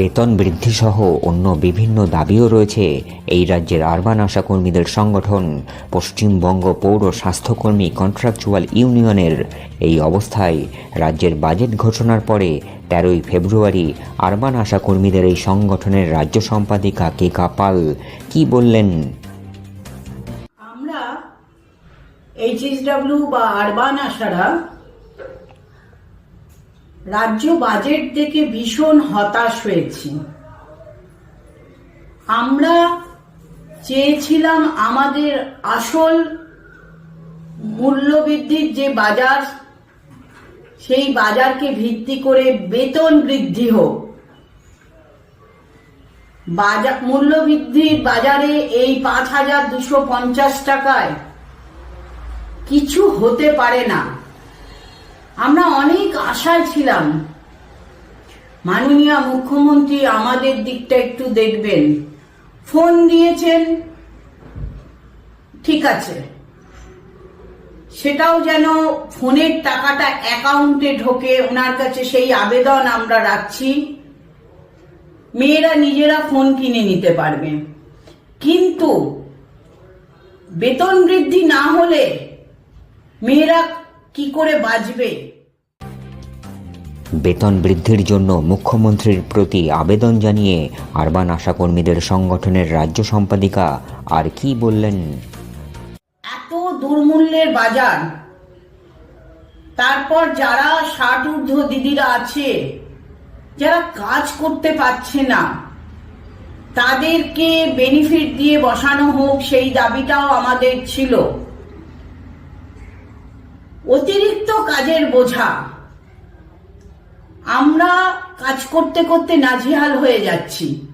বেতন বৃদ্ধি সহ অন্য বিভিন্ন দাবিও রয়েছে। এই রাজ্যের আরবান আশাকর্মীদের সংগঠন, পশ্চিমবঙ্গ পৌর স্বাস্থ্যকর্মী কন্ট্রাকচুয়াল ইউনিয়নের। এই অবস্থায় রাজ্যের বাজেট ঘোষণার পরে তেরোই ফেব্রুয়ারি আরবান আশাকর্মীদের এই সংগঠনের রাজ্য সম্পাদিকা কেকা পাল কি বললেন? আমরা এইচএসডব্লিউ বা আরবান আশারা রাজ্য বাজেট দেখে ভীষণ হতাশ হয়েছি। আমরা চেয়েছিলাম আমাদের আসল মূল্যবৃদ্ধির যে বাজার, সেই বাজারকে ভিত্তি করে বেতন বৃদ্ধি হোক। বাজার মূল্যবৃদ্ধির বাজারে এই পাঁচ হাজার দুশো পঞ্চাশ টাকায় কিছু হতে পারে না। আমরা অনেক আশায় ছিলাম। মাননীয় মুখ্যমন্ত্রী আমাদের দিকটা একটু দেখবেন। ফোন দিয়েছেন, ঠিক আছে। সেটাও যেন ফোনের টাকাটা অ্যাকাউন্টে ঢোকে, ওনার কাছে সেই আবেদন আমরা রাখছি। মেয়েরা নিজেরা ফোন কিনে নিতে পারবে। কিন্তু বেতন বৃদ্ধি না হলে মেয়েরা কি করে বাঁচবে? বেতন বৃদ্ধির জন্য মুখ্যমন্ত্রীর প্রতি আবেদন জানিয়ে আরবান আশাকর্মীদের সংগঠনের রাজ্য সম্পাদিকা আর কি বললেন? এত দুর্মূল্যের বাজার। তারপর যারা ষাট ঊর্ধ্ব দিদিরা আছে যারা কাজ করতে পারছে না তাদেরকে বেনিফিট দিয়ে বসানো হোক সেই দাবিটাও আমাদের ছিল। অতিরিক্ত কাজের বোঝা। আমরা কাজ করতে করতে নাজেহাল হয়ে যাচ্ছি।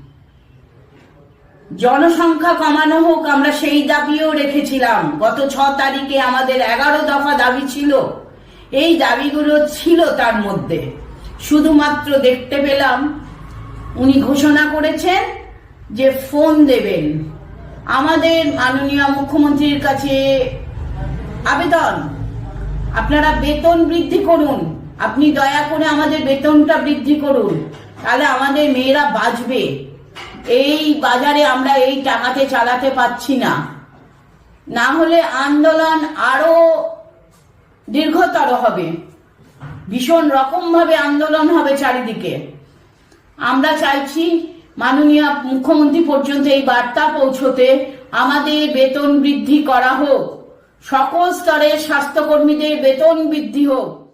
জনসংখ্যা কমানো হোক, আমরা সেই দাবিও রেখেছিলাম। গত ছ তারিখে আমাদের এগারো দফা দাবি ছিল। এই দাবিগুলো ছিল তার মধ্যে। শুধুমাত্র দেখতে পেলাম, উনি ঘোষণা করেছেন যে ফোন দেবেন। আমাদের মাননীয় মুখ্যমন্ত্রীর কাছে আবেদন। আপনারা বেতন বৃদ্ধি করুন। আপনি দয়া করে আমাদের বেতনটা বৃদ্ধি করুন। তাহলে আমাদের মেয়েরা বাঁচবে। এই বাজারে আমরা এই টাকাতে চালাতে পাচ্ছি না। না হলে আন্দোলন আরও দীর্ঘতর হবে। ভীষণ রকম ভাবে আন্দোলন হবে চারিদিকে। আমরা চাইছি মাননীয় মুখ্যমন্ত্রী পর্যন্ত এই বার্তা পৌঁছতে আমাদের বেতন বৃদ্ধি করা হোক। সকল স্তরের স্বাস্থ্যকর্মীদের বেতন বৃদ্ধি হোক।